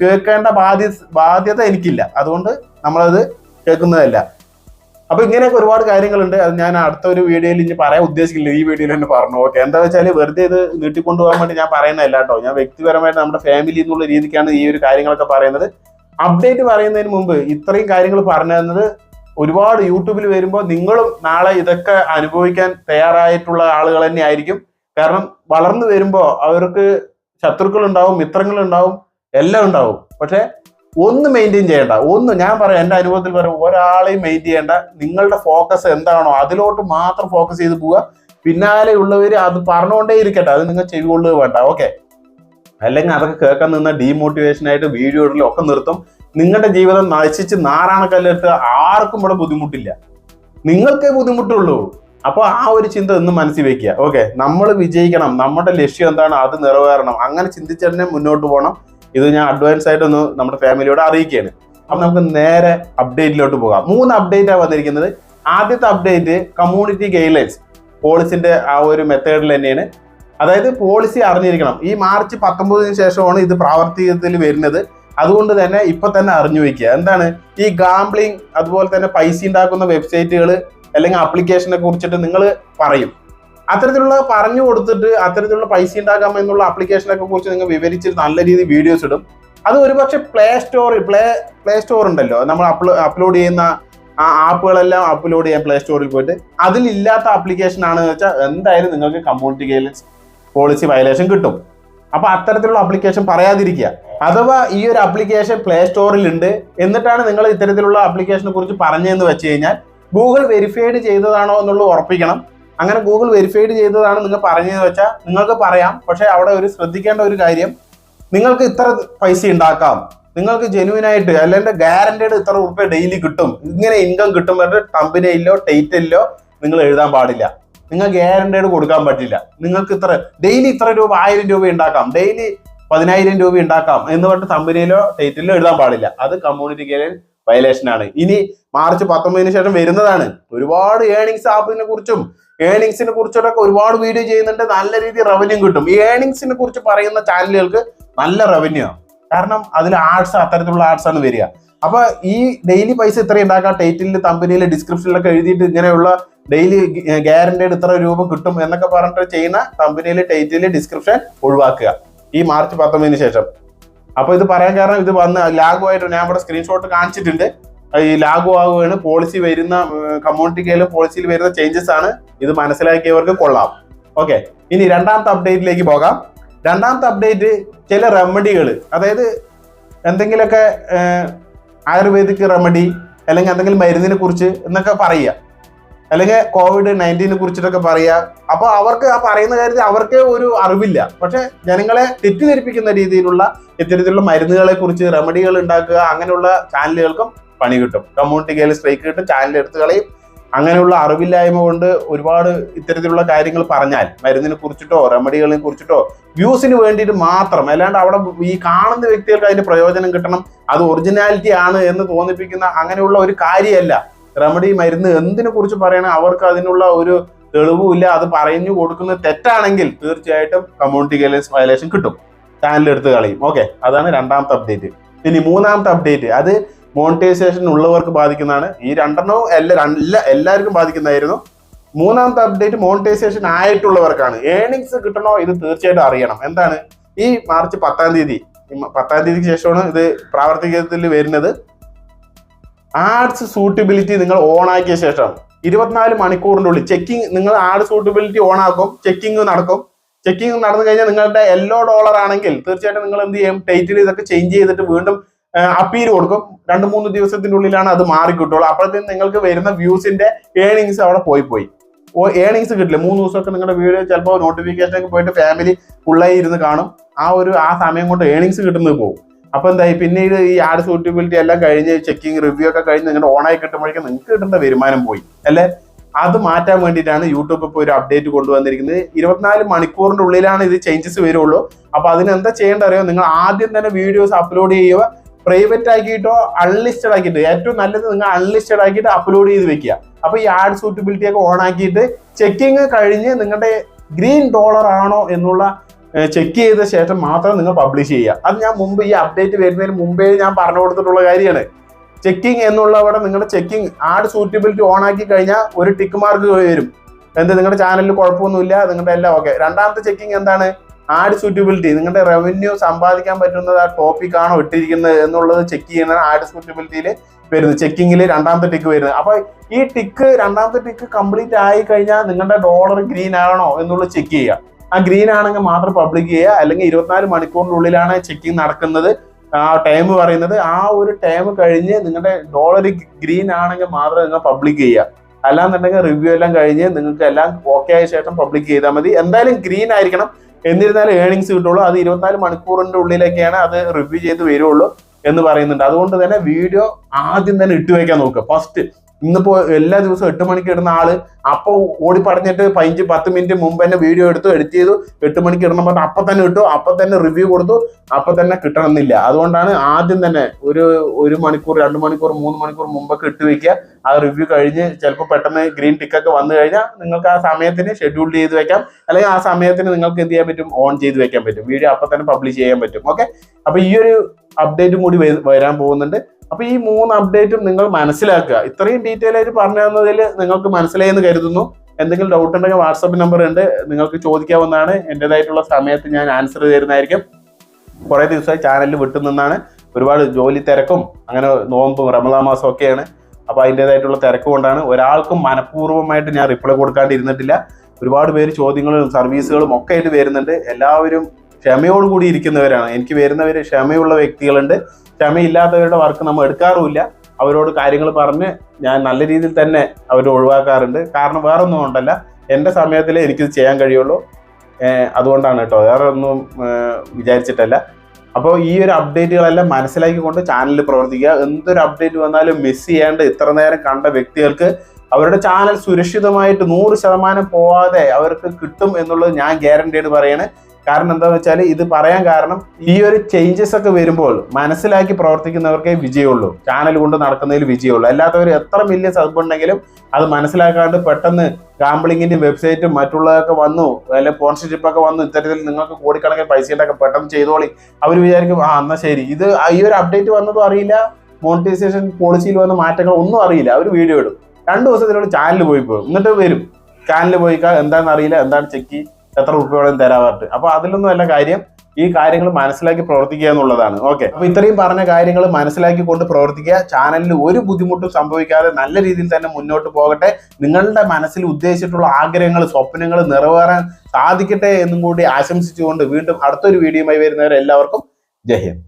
കേൾക്കേണ്ട ബാധ്യ ബാധ്യത എനിക്കില്ല. അതുകൊണ്ട് നമ്മളത് കേൾക്കുന്നതല്ല. അപ്പൊ ഇങ്ങനെയൊക്കെ ഒരുപാട് കാര്യങ്ങളുണ്ട്. അത് ഞാൻ അടുത്ത ഒരു വീഡിയോയിൽ ഇനി പറയാൻ ഉദ്ദേശിക്കില്ല. ഈ വീഡിയോയിൽ തന്നെ പറഞ്ഞു. ഓക്കെ. എന്താ വെച്ചാൽ വെറുതെ ഇത് നീട്ടിക്കൊണ്ടുപോകാൻ വേണ്ടി ഞാൻ പറയുന്നതല്ല കേട്ടോ. ഞാൻ വ്യക്തിപരമായിട്ട് നമ്മുടെ ഫാമിലി എന്നുള്ള രീതിക്കാണ് ഈ ഒരു കാര്യങ്ങളൊക്കെ പറയുന്നത്. അപ്ഡേറ്റ് പറയുന്നതിന് മുമ്പ് ഇത്രയും കാര്യങ്ങൾ പറഞ്ഞു ഒരുപാട് യൂട്യൂബിൽ വരുമ്പോൾ നിങ്ങളും നാളെ ഇതൊക്കെ അനുഭവിക്കാൻ തയ്യാറായിട്ടുള്ള ആളുകൾ തന്നെ ആയിരിക്കും. കാരണം വളർന്നു വരുമ്പോൾ അവർക്ക് മിത്രങ്ങൾ ഉണ്ടാവും എല്ലാം ഉണ്ടാവും. പക്ഷെ ഒന്ന് മെയിന്റെയിൻ ചെയ്യേണ്ട. ഒന്ന് ഞാൻ പറയാം എന്റെ അനുഭവത്തിൽ പറയാം ഒരാളെയും മെയിന്റെയിൻ ചെയ്യേണ്ട. നിങ്ങളുടെ ഫോക്കസ് എന്താണോ അതിലോട്ട് മാത്രം ഫോക്കസ് ചെയ്ത് പോവുക. പിന്നാലെ ഉള്ളവർ അത് പറഞ്ഞുകൊണ്ടേ ഇരിക്കട്ടെ. അത് നിങ്ങൾ ചെവി കൊള്ളുക വേണ്ട. ഓക്കെ അല്ലെങ്കിൽ അതൊക്കെ കേൾക്കാൻ നിന്ന ഡീമോട്ടിവേഷൻ ആയിട്ട് വീഡിയോ ഇടലും ഒക്കെ നിർത്തും. നിങ്ങളുടെ ജീവിതം നശിച്ച് നാറാണക്കല്ലെടുത്ത് ആർക്കും ഇവിടെ ബുദ്ധിമുട്ടില്ല. നിങ്ങൾക്കേ ബുദ്ധിമുട്ടുള്ളൂ. അപ്പോൾ ആ ഒരു ചിന്ത ഒന്ന് മനസ്സിൽ വെക്കുക. ഓക്കെ നമ്മൾ വിജയിക്കണം. നമ്മുടെ ലക്ഷ്യം എന്താണ്? അത് നിറവേറണം. അങ്ങനെ ചിന്തിച്ച് തന്നെ മുന്നോട്ട് പോകണം. ഇത് ഞാൻ അഡ്വാൻസ് ആയിട്ട് ഒന്ന് നമ്മുടെ ഫാമിലിയോട് അറിയിക്കുകയാണ്. അപ്പം നമുക്ക് നേരെ അപ്ഡേറ്റിലോട്ട് പോകാം. മൂന്ന് അപ്ഡേറ്റ് ആണ് വന്നിരിക്കുന്നത്. ആദ്യത്തെ അപ്ഡേറ്റ് കമ്മ്യൂണിറ്റി ഗൈഡ്ലൈൻസ് പോളിസിന്റെ ആ ഒരു മെത്തേഡിൽ തന്നെയാണ്. അതായത് പോളിസി അറിഞ്ഞിരിക്കണം. ഈ മാർച്ച് പത്തൊമ്പതിന് ശേഷമാണ് ഇത് പ്രാവർത്തികത്തിൽ വരുന്നത്. അതുകൊണ്ട് തന്നെ ഇപ്പൊ തന്നെ അറിഞ്ഞു വെക്കുക എന്താണ്? ഈ ഗാംബ്ലിംഗ് അതുപോലെ തന്നെ പൈസ ഉണ്ടാക്കുന്ന വെബ്സൈറ്റുകൾ അല്ലെങ്കിൽ ആപ്ലിക്കേഷനെ കുറിച്ചിട്ട് നിങ്ങൾ പറയും. അത്തരത്തിലുള്ള പറഞ്ഞു കൊടുത്തിട്ട് അത്തരത്തിലുള്ള പൈസ ഉണ്ടാക്കാം എന്നുള്ള ആപ്ലിക്കേഷനൊക്കെ കുറിച്ച് നിങ്ങൾ വിവരിച്ച് നല്ല രീതിയിൽ വീഡിയോസ് ഇടും. അത് ഒരുപക്ഷെ പ്ലേ സ്റ്റോറിൽ പ്ലേ പ്ലേ സ്റ്റോർ ഉണ്ടല്ലോ. നമ്മൾ അപ്ലോഡ് ചെയ്യുന്ന ആ ആപ്പുകളെല്ലാം അപ്ലോഡ് ചെയ്യാൻ പ്ലേ സ്റ്റോറിൽ പോയിട്ട് അതിലില്ലാത്ത ആപ്ലിക്കേഷൻ ആണെന്ന് വെച്ചാൽ എന്തായാലും നിങ്ങൾക്ക് കമ്മ്യൂണിറ്റി ഗൈഡൻസ് പോളിസി വയലേഷൻ കിട്ടും. അപ്പൊ അത്തരത്തിലുള്ള ആപ്ലിക്കേഷൻ പറയാതിരിക്കുക. അഥവാ ഈ ഒരു ആപ്ലിക്കേഷൻ പ്ലേ സ്റ്റോറിൽ ഉണ്ട് എന്നിട്ടാണ് നിങ്ങൾ ഇത്തരത്തിലുള്ള ആപ്ലിക്കേഷനെ കുറിച്ച് പറഞ്ഞതെന്ന് വെച്ച് കഴിഞ്ഞാൽ ഗൂഗിൾ വെരിഫൈഡ് ചെയ്തതാണോ എന്നുള്ളത് ഉറപ്പിക്കണം. അങ്ങനെ ഗൂഗിൾ വെരിഫൈഡ് ചെയ്തതാണ് നിങ്ങൾ പറഞ്ഞതെന്ന് വെച്ചാൽ നിങ്ങൾക്ക് പറയാം. പക്ഷേ അവിടെ ഒരു ശ്രദ്ധിക്കേണ്ട ഒരു കാര്യം. നിങ്ങൾക്ക് ഇത്ര പൈസ ഉണ്ടാക്കാം. നിങ്ങൾക്ക് ജെനുവിൻ ആയിട്ട് അല്ലെങ്കിൽ ഗ്യാരണ്ടീഡ് ഇത്ര റുപ്യ ഡെയിലി കിട്ടും. ഇങ്ങനെ ഇൻകം കിട്ടും പറഞ്ഞിട്ട് കമ്പനിയിലോ ടൈറ്റലിലോ നിങ്ങൾ എഴുതാൻ പാടില്ല. നിങ്ങൾ ഗ്യാരണ്ടീഡ് കൊടുക്കാൻ പറ്റില്ല. നിങ്ങൾക്ക് ഇത്ര ഡെയിലി ഇത്ര രൂപ ആയിരം രൂപ ഉണ്ടാക്കാം. ഡെയിലി പതിനായിരം രൂപ ഉണ്ടാക്കാം എന്ന് പറഞ്ഞിട്ട് കമ്പനിയിലോ ടൈറ്റിലോ എഴുതാൻ പാടില്ല. അത് കമ്മ്യൂണിറ്റി വയലേഷൻ ആണ്. ഇനി മാർച്ച് പത്തൊമ്പതിന് ശേഷം വരുന്നതാണ്. ഒരുപാട് ഏണിങ്സ് ആപ്പിനെ കുറിച്ചും ഏണിങ്സിനെ കുറിച്ചൊക്കെ ഒരുപാട് വീഡിയോ ചെയ്യുന്നുണ്ട്. നല്ല രീതിയിൽ റവന്യൂ കിട്ടും. ഈ ഏണിങ്സിനെ കുറിച്ച് പറയുന്ന ചാനലുകൾക്ക് നല്ല റവന്യൂ ആണ്. കാരണം അതിൽ ആർട്സ് അത്തരത്തിലുള്ള ആർട്സ് ആണ് വരിക. അപ്പൊ ഈ ഡെയിലി പൈസ ഇത്ര ഉണ്ടാക്കാം ടൈറ്റിലിൽ കമ്പനിയിൽ ഡിസ്ക്രിപ്ഷനിലൊക്കെ എഴുതിയിട്ട് ഇങ്ങനെയുള്ള ഡെയിലി ഗ്യാരണ്ടീഡ് ഇത്ര രൂപ കിട്ടും എന്നൊക്കെ പറഞ്ഞിട്ട് ചെയ്യുന്ന കമ്പനിയിൽ ടൈറ്റിൽ ഡിസ്ക്രിപ്ഷൻ ഒഴിവാക്കുക. ഈ മാർച്ച് പത്തൊമ്പതിന് ശേഷം. അപ്പൊ ഇത് പറയാൻ കാരണം ഇത് വന്ന് ലാഗുമായിട്ട് ഞാൻ ഇവിടെ സ്ക്രീൻഷോട്ട് കാണിച്ചിട്ടുണ്ട്. ഈ ലാഗു ആകുകയാണ് പോളിസി വരുന്ന കമ്മ്യൂണിറ്റി കെയിലും പോളിസിയിൽ വരുന്ന ചേഞ്ചസ് ആണ്. ഇത് മനസ്സിലാക്കിയവർക്ക് കൊള്ളാം. ഓക്കെ ഇനി രണ്ടാമത്തെ അപ്ഡേറ്റിലേക്ക് പോകാം. രണ്ടാമത്തെ അപ്ഡേറ്റ് ചില റെമഡികൾ അതായത് എന്തെങ്കിലുമൊക്കെ ആയുർവേദിക് റെമഡി അല്ലെങ്കിൽ എന്തെങ്കിലും മരുന്നിനെ കുറിച്ച് എന്നൊക്കെ പറയുക. അല്ലെങ്കിൽ കോവിഡ് നയന്റീനെ കുറിച്ചിട്ടൊക്കെ പറയുക. അപ്പോൾ അവർക്ക് ആ പറയുന്ന കാര്യത്തിൽ അവർക്ക് ഒരു അറിവില്ല. പക്ഷെ ജനങ്ങളെ തെറ്റിദ്ധരിപ്പിക്കുന്ന രീതിയിലുള്ള ഇത്തരത്തിലുള്ള മരുന്നുകളെ കുറിച്ച് റെമഡികൾ ഉണ്ടാക്കുക അങ്ങനെയുള്ള ചാനലുകൾക്കും പണി കിട്ടും. കമ്മ്യൂണിറ്റി കയ്യിൽ സ്ട്രൈക്ക് കിട്ടും ചാനൽ എടുത്തു കളയും. അങ്ങനെയുള്ള അറിവില്ലായ്മ കൊണ്ട് ഒരുപാട് ഇത്തരത്തിലുള്ള കാര്യങ്ങൾ പറഞ്ഞാൽ മരുന്നിനെ കുറിച്ചിട്ടോ റെമഡികളെ കുറിച്ചിട്ടോ വ്യൂസിന് വേണ്ടിയിട്ട് മാത്രം അല്ലാണ്ട് അവിടെ ഈ കാണുന്ന വ്യക്തികൾക്ക് അതിന്റെ പ്രയോജനം കിട്ടണം അത് ഒറിജിനാലിറ്റി ആണ് എന്ന് തോന്നിപ്പിക്കുന്ന അങ്ങനെയുള്ള ഒരു കാര്യമല്ല. റെമഡി മരുന്ന് എന്തിനെ കുറിച്ച് പറയണം അവർക്ക് അതിനുള്ള ഒരു തെളിവുമില്ല അത് പറഞ്ഞു കൊടുക്കുന്ന തെറ്റാണെങ്കിൽ തീർച്ചയായിട്ടും കമ്മ്യൂണിറ്റി ഗൈഡ്ലൈൻസ് വയലേഷൻ കിട്ടും. ചാനൽ എടുത്ത് കളയും. ഓക്കെ അതാണ് രണ്ടാമത്തെ അപ്ഡേറ്റ് ഇനി മൂന്നാമത്തെ അപ്ഡേറ്റ് അത് മോണിറ്റൈസേഷൻ ഉള്ളവർക്ക് ബാധിക്കുന്നതാണ്. ഈ രണ്ടെണ്ണവും എല്ലാ എല്ലാ എല്ലാവർക്കും ബാധിക്കുന്നതായിരുന്നു. മൂന്നാമത്തെ അപ്ഡേറ്റ് മോണിറ്റൈസേഷൻ ആയിട്ടുള്ളവർക്കാണ്. ഏണിങ്സ് കിട്ടണോ ഇത് തീർച്ചയായിട്ടും അറിയണം. എന്താണ്? ഈ മാർച്ച് പത്താം തീയതി പത്താം തീയതിക്ക് ശേഷമാണ് ഇത് പ്രാവർത്തികത്തിൽ വരുന്നത്. ആർട്സ് സൂട്ടബിലിറ്റി നിങ്ങൾ ഓൺ ആക്കിയ ശേഷം ഇരുപത്തിനാല് മണിക്കൂറിന്റെ ഉള്ളിൽ ചെക്കിംഗ് നിങ്ങൾ ആർട്സ് സൂട്ടബിലിറ്റി ഓൺ ആക്കും ചെക്കിംഗ് നടക്കും. ചെക്കിംഗ് നടന്നു കഴിഞ്ഞാൽ നിങ്ങളുടെ എല്ലോ ഡോളർ ആണെങ്കിൽ തീർച്ചയായിട്ടും നിങ്ങൾ എന്ത് ചെയ്യും? ടൈറ്റിൽ ഇതൊക്കെ ചേഞ്ച് ചെയ്തിട്ട് വീണ്ടും അപ്പീൽ കൊടുക്കും. രണ്ട് മൂന്ന് ദിവസത്തിന്റെ ഉള്ളിലാണ് അത് മാറി കിട്ടുള്ളൂ. അപ്പോഴത്തേക്കും നിങ്ങൾക്ക് വരുന്ന വ്യൂസിന്റെ ഏണിങ്സ് അവിടെ പോയി പോയി. ഓ ഏണിങ്സ് കിട്ടില്ല? മൂന്ന് ദിവസമൊക്കെ നിങ്ങളുടെ വീഡിയോ ചിലപ്പോൾ നോട്ടിഫിക്കേഷനൊക്കെ പോയിട്ട് ഫാമിലി ഫുള്ളായി ഇരുന്ന് കാണും. ആ ഒരു ആ സമയം കൊണ്ട് ഏണിങ്സ് കിട്ടുന്നത് പോകും. അപ്പോൾ എന്തായി? പിന്നീട് ഈ ആഡ് സൂട്ടബിലിറ്റി എല്ലാം കഴിഞ്ഞ് ചെക്കിംഗ് റിവ്യൂ ഒക്കെ കഴിഞ്ഞ് നിങ്ങളുടെ ഓണായി കിട്ടുമ്പോഴേക്കും നിങ്ങൾക്ക് കിട്ടേണ്ട വരുമാനം പോയി. അല്ലേ? അത് മാറ്റാൻ വേണ്ടിയിട്ടാണ് യൂട്യൂബ് ഇപ്പോൾ ഒരു അപ്ഡേറ്റ് കൊണ്ടുവന്നിരിക്കുന്നത്. ഇരുപത്തിനാല് മണിക്കൂറിന്റെ ഉള്ളിലാണ് ഇത് ചേഞ്ചസ് വരുള്ളൂ. അപ്പോൾ അതിനെന്താ ചെയ്യേണ്ട അറിയോ? നിങ്ങൾ ആദ്യം തന്നെ വീഡിയോസ് അപ്ലോഡ് ചെയ്യുക. പ്രൈവറ്റ് ആക്കിയിട്ടോ അൺലിസ്റ്റഡ് ആക്കിയിട്ട്. ഏറ്റവും നല്ലത് നിങ്ങൾ അൺലിസ്റ്റഡ് ആക്കിയിട്ട് അപ്ലോഡ് ചെയ്ത് വെക്കുക. അപ്പൊ ഈ ആഡ് സൂട്ടബിലിറ്റി ഒക്കെ ഓൺ ആക്കിയിട്ട് ചെക്കിങ് കഴിഞ്ഞ് നിങ്ങളുടെ ഗ്രീൻ ഡോളർ ആണോ എന്നുള്ള ചെക്ക് ചെയ്ത ശേഷം മാത്രം നിങ്ങൾ പബ്ലിഷ് ചെയ്യുക. അത് ഞാൻ മുമ്പ് ഈ അപ്ഡേറ്റ് വരുന്നതിന് മുമ്പേ ഞാൻ പറഞ്ഞു കൊടുത്തിട്ടുള്ള കാര്യമാണ്. ചെക്കിംഗ് എന്നുള്ളവിടെ നിങ്ങളുടെ ചെക്കിംഗ് ആഡ് സൂറ്റബിലിറ്റി ഓൺ ആക്കി കഴിഞ്ഞാൽ ഒരു ടിക്ക് മാർക്ക് വരും. എന്ത് നിങ്ങളുടെ ചാനലിൽ കുഴപ്പമൊന്നുമില്ല നിങ്ങളുടെ എല്ലാം ഓക്കെ രണ്ടാമത്തെ ചെക്കിംഗ് എന്താണ്? ആഡ് സൂറ്റബിലിറ്റി നിങ്ങളുടെ റവന്യൂ സമ്പാദിക്കാൻ പറ്റുന്നത് ആ ടോപ്പിക് ആണോ ഇട്ടിരിക്കുന്നത് എന്നുള്ളത് ചെക്ക് ചെയ്യുന്ന ആഡ് സൂറ്റബിലിറ്റിയിൽ വരുന്നത്. ചെക്കിങ്ങിൽ രണ്ടാമത്തെ ടിക്ക് വരുന്നത്. അപ്പൊ ഈ ടിക്ക് രണ്ടാമത്തെ ടിക്ക് കംപ്ലീറ്റ് ആയി കഴിഞ്ഞാൽ നിങ്ങളുടെ ഡോളർ ഗ്രീൻ ആണോ എന്നുള്ളത് ചെക്ക് ചെയ്യുക. ആ ഗ്രീൻ ആണെങ്കിൽ മാത്രം പബ്ലിക് ചെയ്യുക. അല്ലെങ്കിൽ ഇരുപത്തിനാല് മണിക്കൂറിനുള്ളിലാണ് ചെക്കിങ് നടക്കുന്നത്. ആ ടൈം പറയുന്നത്. ആ ഒരു ടൈം കഴിഞ്ഞ് നിങ്ങളുടെ ഡോളർ ഗ്രീൻ ആണെങ്കിൽ മാത്രം നിങ്ങൾ പബ്ലിക് ചെയ്യുക. അല്ലാന്നുണ്ടെങ്കിൽ റിവ്യൂ എല്ലാം കഴിഞ്ഞ് നിങ്ങൾക്ക് എല്ലാം ഓക്കെ ആയ ശേഷം പബ്ലിക് ചെയ്താൽ മതി. എന്തായാലും ഗ്രീൻ ആയിരിക്കണം. എന്നിരുന്നാലും ഏണിങ്സ് കിട്ടുള്ളൂ. അത് ഇരുപത്തിനാല് മണിക്കൂറിന്റെ ഉള്ളിലേക്കാണ് അത് റിവ്യൂ ചെയ്ത് വരുള്ളൂ എന്ന് പറയുന്നുണ്ട്. അതുകൊണ്ട് തന്നെ വീഡിയോ ആദ്യം തന്നെ ഇട്ടുവയ്ക്കാൻ നോക്കുക. ഫസ്റ്റ് ഇന്നിപ്പോ എല്ലാ ദിവസവും എട്ട് മണിക്ക് ഇടുന്ന ആൾ അപ്പൊ ഓടി പറഞ്ഞിട്ട് പതിനഞ്ച് പത്ത് മിനിറ്റ് മുമ്പ് തന്നെ വീഡിയോ എടുത്തു എഡിറ്റ് ചെയ്തു. എട്ട് മണിക്ക് ഇടണം പറഞ്ഞാൽ അപ്പൊ തന്നെ ഇട്ടു അപ്പൊ തന്നെ റിവ്യൂ കൊടുത്തു അപ്പൊ തന്നെ കിട്ടണമെന്നില്ല. അതുകൊണ്ടാണ് ആദ്യം തന്നെ ഒരു ഒരു മണിക്കൂർ രണ്ട് മണിക്കൂർ മൂന്ന് മണിക്കൂർ മുമ്പൊക്കെ ഇട്ട് വെക്കുക. ആ റിവ്യൂ കഴിഞ്ഞ് ചിലപ്പോൾ പെട്ടെന്ന് ഗ്രീൻ ടിക്കൊക്കെ വന്നു കഴിഞ്ഞാൽ നിങ്ങൾക്ക് ആ സമയത്തിന് ഷെഡ്യൂൾ ചെയ്ത് വെക്കാം. അല്ലെങ്കിൽ ആ സമയത്തിന് നിങ്ങൾക്ക് എന്ത് ചെയ്യാൻ പറ്റും? ഓൺ ചെയ്ത് വെക്കാൻ പറ്റും. വീഡിയോ അപ്പൊ തന്നെ പബ്ലിഷ് ചെയ്യാൻ പറ്റും. ഓക്കെ അപ്പൊ ഈ ഒരു അപ്ഡേറ്റും കൂടി വരാൻ പോകുന്നുണ്ട്. അപ്പൊ ഈ മൂന്ന് അപ്ഡേറ്റും നിങ്ങൾ മനസ്സിലാക്കുക. ഇത്രയും ഡീറ്റെയിൽ ആയിട്ട് പറഞ്ഞു തന്നതിൽ നിങ്ങൾക്ക് മനസ്സിലായി എന്ന് കരുതുന്നു. എന്തെങ്കിലും ഡൗട്ട് ഉണ്ടെങ്കിൽ വാട്സപ്പ് നമ്പർ ഉണ്ട്. നിങ്ങൾക്ക് ചോദിക്കാവുന്നതാണ്. എന്റെതായിട്ടുള്ള സമയത്ത് ഞാൻ ആൻസർ തരുന്നതായിരിക്കും. കുറേ ദിവസമായി ചാനലിൽ വിട്ടു നിന്നാണ്. ഒരുപാട് ജോലി തിരക്കും അങ്ങനെ നോമ്പും റമദാ മാസം ഒക്കെയാണ്. അപ്പോൾ അതിന്റെതായിട്ടുള്ള തിരക്ക് കൊണ്ടാണ്. ഒരാൾക്കും മനഃപൂർവമായിട്ട് ഞാൻ റിപ്ലൈ കൊടുക്കാണ്ടിരുന്നിട്ടില്ല. ഒരുപാട് പേര് ചോദ്യങ്ങളും സർവീസുകളും ഒക്കെ ആയിട്ട് വരുന്നുണ്ട്. എല്ലാവരും ക്ഷമയോട് കൂടി ഇരിക്കുന്നവരാണ്. എനിക്ക് വരുന്നവർ ക്ഷമയുള്ള വ്യക്തികളുണ്ട്. ക്ഷമയില്ലാത്തവരുടെ വർക്ക് നമ്മൾ എടുക്കാറുമില്ല. അവരോട് കാര്യങ്ങൾ പറഞ്ഞ് ഞാൻ നല്ല രീതിയിൽ തന്നെ അവരെ ഒഴിവാക്കാറുണ്ട്. കാരണം വേറൊന്നും ഉണ്ടല്ല എന്റെ സമയത്തിൽ എനിക്കിത് ചെയ്യാൻ കഴിയുള്ളൂ. അതുകൊണ്ടാണ് കേട്ടോ. വേറെ ഒന്നും വിചാരിച്ചിട്ടല്ല. അപ്പോൾ ഈ ഒരു അപ്ഡേറ്റുകളെല്ലാം മനസ്സിലാക്കിക്കൊണ്ട് ചാനലിൽ പ്രവർത്തിക്കുക. എന്തൊരു അപ്ഡേറ്റ് വന്നാലും മിസ് ചെയ്യാണ്ട് ഇത്ര നേരം കണ്ട വ്യക്തികൾക്ക് അവരുടെ ചാനൽ സുരക്ഷിതമായിട്ട് നൂറ് ശതമാനം പോവാതെ അവർക്ക് കിട്ടും എന്നുള്ളത് ഞാൻ ഗ്യാരണ്ടി ആയിട്ട് പറയാണ്. കാരണം എന്താണെന്ന് വെച്ചാൽ ഇത് പറയാൻ കാരണം ഈ ഒരു ചേഞ്ചസ് ഒക്കെ വരുമ്പോൾ മനസ്സിലാക്കി പ്രവർത്തിക്കുന്നവർക്കേ വിജയമുള്ളൂ. ചാനൽ കൊണ്ട് നടക്കുന്നതിൽ വിജയമുള്ളൂ. അല്ലാത്തവർ എത്ര മില്യൺ സബ് ഉണ്ടെങ്കിലും അത് മനസ്സിലാക്കാണ്ട് പെട്ടെന്ന് ഗാംബ്ലിങ്ങിന്റെ വെബ്സൈറ്റും മറ്റുള്ളതൊക്കെ വന്നു അല്ലെ സ്പോൺസർഷിപ്പ് ഒക്കെ വന്നു ഇത്തരത്തിൽ നിങ്ങൾക്ക് കോടിക്കണക്കിന് പൈസ ഉണ്ടാക്കി പെട്ടെന്ന് ചെയ്തോളി. അവർ വിചാരിക്കും ആ എന്നാ ശരി. ഇത് ഈ ഒരു അപ്ഡേറ്റ് വന്നതും അറിയില്ല. മോണിറ്റൈസേഷൻ പോളിസിയിൽ വന്ന മാറ്റങ്ങൾ ഒന്നും അറിയില്ല. അവർ വീഡിയോ ഇടും. രണ്ടു ദിവസത്തിനുള്ളിൽ ചാനൽ പോയി പോകും. എന്നിട്ട് വരും. ചാനൽ പോയി എന്താണെന്ന് അറിയില്ല. എന്താണ് ചെക്ക് എത്ര റുപ്യോളം തരാവാറുണ്ട് അപ്പൊ അതിലൊന്നും അല്ല കാര്യം. ഈ കാര്യങ്ങൾ മനസ്സിലാക്കി പ്രവർത്തിക്കുക എന്നുള്ളതാണ്. ഓക്കെ. അപ്പൊ ഇത്രയും പറഞ്ഞ കാര്യങ്ങൾ മനസ്സിലാക്കിക്കൊണ്ട് പ്രവർത്തിക്കുക. ചാനലിൽ ഒരു ബുദ്ധിമുട്ടും സംഭവിക്കാതെ നല്ല രീതിയിൽ തന്നെ മുന്നോട്ട് പോകട്ടെ. നിങ്ങളുടെ മനസ്സിൽ ഉദ്ദേശിച്ചിട്ടുള്ള ആഗ്രഹങ്ങൾ സ്വപ്നങ്ങൾ നിറവേറാൻ സാധിക്കട്ടെ എന്നും കൂടി ആശംസിച്ചുകൊണ്ട് വീണ്ടും അടുത്തൊരു വീഡിയോയുമായി വരുന്നവരെ എല്ലാവർക്കും ജയ് ഹിന്ദ്.